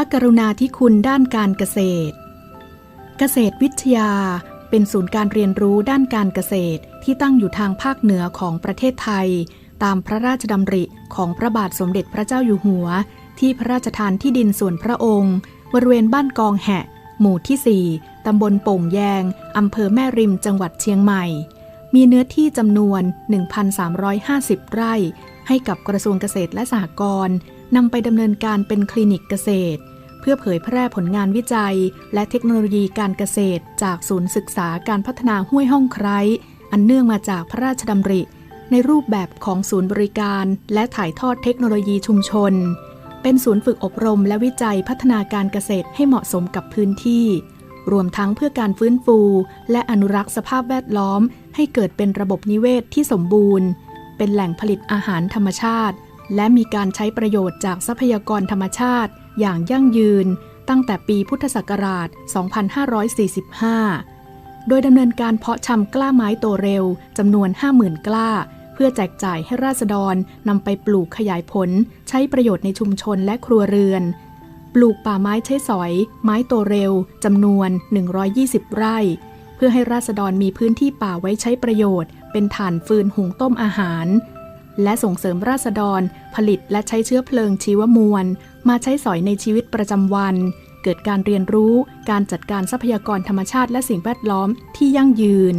ระกรุณาธิคุณด้านการเกษตร เกษตรวิทยาเป็นศูนย์การเรียนรู้ด้านการเกษตรที่ตั้งอยู่ทางภาคเหนือของประเทศไทย ตามพระราชดำริของพระบาทสมเด็จพระเจ้าอยู่หัว ที่พระราชทานที่ดินส่วนพระองค์บริเวณบ้านกองแหะ หมู่ที่ 4 ตำบลโป่งแยง อำเภอแม่ริมจังหวัดเชียงใหม่ มีเนื้อที่จำนวน 1,350 ไร่ ให้กับกระทรวงเกษตรและสหกรณ์นำไปดำเนินการเป็นคลินิกเกษตร เพื่อเผยแพร่ผลงานวิจัย และเทคโนโลยีการเกษตร จากศูนย์ศึกษาการพัฒนาห้วยห้องไคร้อันเนื่องมาจากพระราชดำริ ในรูปแบบของศูนย์บริการ และถ่ายทอดเทคโนโลยีชุมชน เป็นศูนย์ฝึกอบรมและวิจัยพัฒนาการเกษตรให้เหมาะสมกับพื้นที่ รวมทั้งเพื่อการฟื้นฟู และอนุรักษ์สภาพแวดล้อม ให้เกิดเป็นระบบนิเวศที่สมบูรณ์ เป็นแหล่งผลิตอาหารธรรมชาติ และมีการใช้ประโยชน์จากทรัพยากรธรรมชาติ อย่างยั่งยืน ตั้งแต่ปีพุทธศักราช 2545 โดยดำเนินการเพาะชำกล้าไม้โตเร็วจำนวน 50,000 กล้า เพื่อแจกจ่ายให้ราษฎรนำไปปลูกขยายผล ใช้ประโยชน์ในชุมชนและครัวเรือน ปลูกป่าไม้ใช้สอย ไม้โตเร็วจำนวน 120 ไร่ เพื่อให้ราษฎรมีพื้นที่ป่าไว้ใช้ประโยชน์ เป็นฐานฟืนหุงต้มอาหาร และส่งเสริมราษฎร ผลิตและใช้เชื้อเพลิงชีวมวล มาใช้สอยในชีวิตประจำวัน เกิดการเรียนรู้ การจัดการทรัพยากรธรรมชาติและสิ่งแวดล้อมที่ยั่งยืน